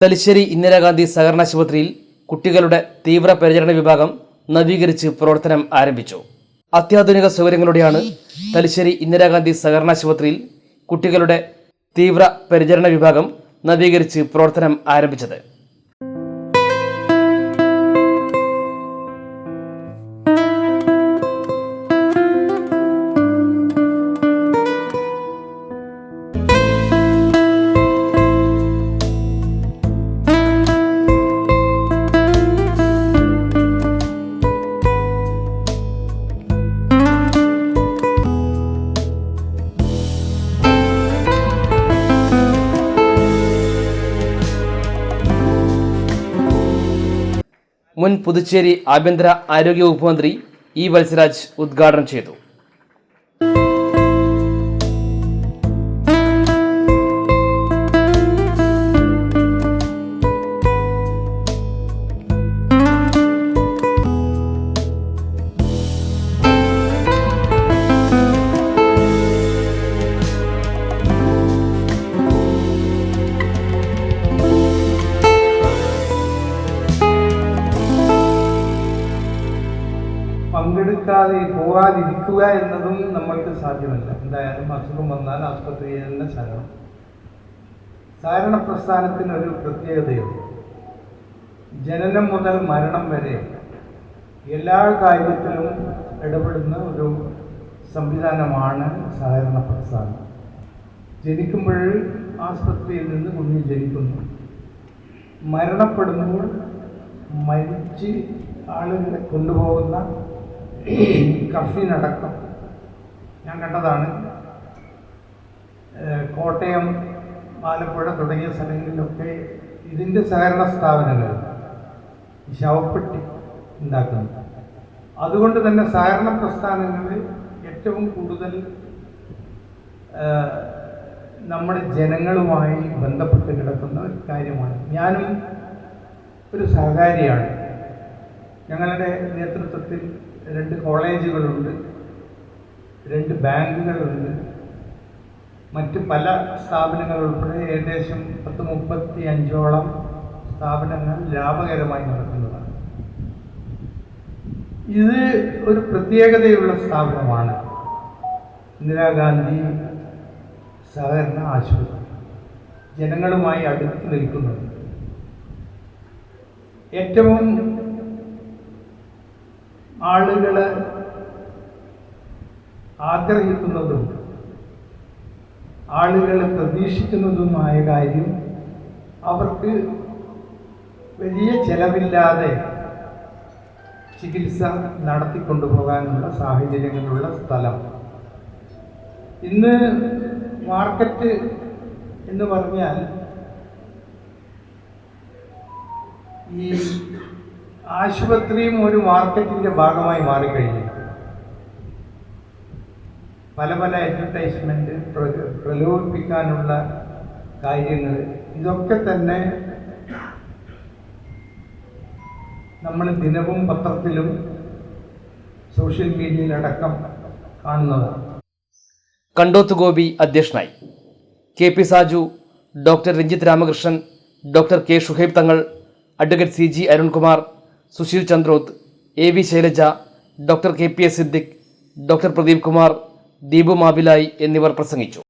തലശ്ശേരി ഇന്ദിരാഗാന്ധി സഹകരണ ആശുപത്രിയിൽ കുട്ടികളുടെ തീവ്ര പരിചരണ വിഭാഗം നവീകരിച്ച് പ്രവർത്തനം ആരംഭിച്ചു. അത്യാധുനിക സൗകര്യങ്ങളോടെയാണ് തലശ്ശേരി ഇന്ദിരാഗാന്ധി സഹകരണ ആശുപത്രിയിൽ കുട്ടികളുടെ തീവ്ര പരിചരണ വിഭാഗം നവീകരിച്ച് പ്രവർത്തനം ആരംഭിച്ചത്. മുൻ പുതുച്ചേരി ആഭ്യന്തര ആരോഗ്യ വകുപ്പ് മന്ത്രി ഇ വത്സരാജ് ഉദ്ഘാടനം ചെയ്തു. പങ്കെടുക്കാതെ പോകാതിരിക്കുക എന്നതും നമ്മൾക്ക് സാധ്യമല്ല. എന്തായാലും അസുഖം വന്നാൽ ആസ്പത്രിയിൽ തന്നെ ശരണം സാരണ പ്രസ്ഥാനത്തിന് ഒരു പ്രത്യേകതയുണ്ട്. ജനനം മുതൽ മരണം വരെ എല്ലാ കാര്യത്തിലും ഇടപെടുന്ന ഒരു സംവിധാനമാണ് സഹകരണ പ്രസ്ഥാനം ജനിക്കുമ്പോൾ ആസ്പത്രിയിൽ നിന്ന് കുഞ്ഞ് ജനിക്കുന്നു. മരണപ്പെടുമ്പോൾ മരിച്ച് ആളുകളെ കൊണ്ടുപോകുന്ന കഫിനടക്കം ഞാൻ കണ്ടതാണ് കോട്ടയം ആലപ്പുഴ തുടങ്ങിയ സ്ഥലങ്ങളിലൊക്കെ ഇതിന്റെ സഹകരണ സ്ഥാപനങ്ങൾ ശവപ്പെട്ടി ഉണ്ടാക്കുന്നു. അതുകൊണ്ട് തന്നെ സഹകരണ പ്രസ്ഥാനങ്ങളിൽ ഏറ്റവും കൂടുതൽ നമ്മുടെ ജനങ്ങളുമായി ബന്ധപ്പെട്ട് കിടക്കുന്ന ഒരു കാര്യമാണ്. ഞാനും ഒരു സഹകാരിയാണ്. ഞങ്ങളുടെ നേതൃത്വത്തിൽ രണ്ട് കോളേജുകളുണ്ട് രണ്ട് ബാങ്കുകളുണ്ട് മറ്റ് പല സ്ഥാപനങ്ങൾ ഉൾപ്പെടെ ഏകദേശം പത്ത് മുപ്പത്തി അഞ്ചോളം സ്ഥാപനങ്ങൾ ലാഭകരമായി നടക്കുന്നതാണ്. ഇത് ഒരു പ്രത്യേകതയുള്ള സ്ഥാപനമാണ്. ഇന്ദിരാഗാന്ധി സഹകരണ ആശുപത്രി. ജനങ്ങളുമായി അടുത്ത് നിൽക്കുന്നത് ഏറ്റവും ആളുകൾ ആഗ്രഹിക്കുന്നതും ആളുകളെ പ്രതീക്ഷിക്കുന്നതുമായ കാര്യം അവർക്ക് വലിയ ചെലവില്ലാതെ ചികിത്സ നടത്തിക്കൊണ്ടുപോകാനുള്ള സാഹചര്യങ്ങളുള്ള സ്ഥലം. ഇന്ന് മാർക്കറ്റ് എന്ന് പറഞ്ഞാൽ ഈ ആശുപത്രിയും ഒരു മാർക്കറ്റിന്റെ ഭാഗമായി മാറിക്കഴിഞ്ഞു. പല പല അഡ്വർടൈസ്മെന്റ് പ്രലോഭിപ്പിക്കാനുള്ള കാര്യങ്ങൾ. ഇതൊക്കെ തന്നെ നമ്മൾ ദിനവും പത്രത്തിലും സോഷ്യൽ മീഡിയയിലടക്കം കാണുന്നതാണ് കണ്ടോത്ത് ഗോപി അധ്യക്ഷനായി. K P Saju doctor Ranjith Ramakrishnan doctor K Shuhaib Thangal advocate C G Arunkumar Susheel Chandroth A V Shailaja doctor K P S Siddique doctor Pradeep Kumar Deepu മാബിലായി എന്നിവർ പ്രസംഗിച്ചു.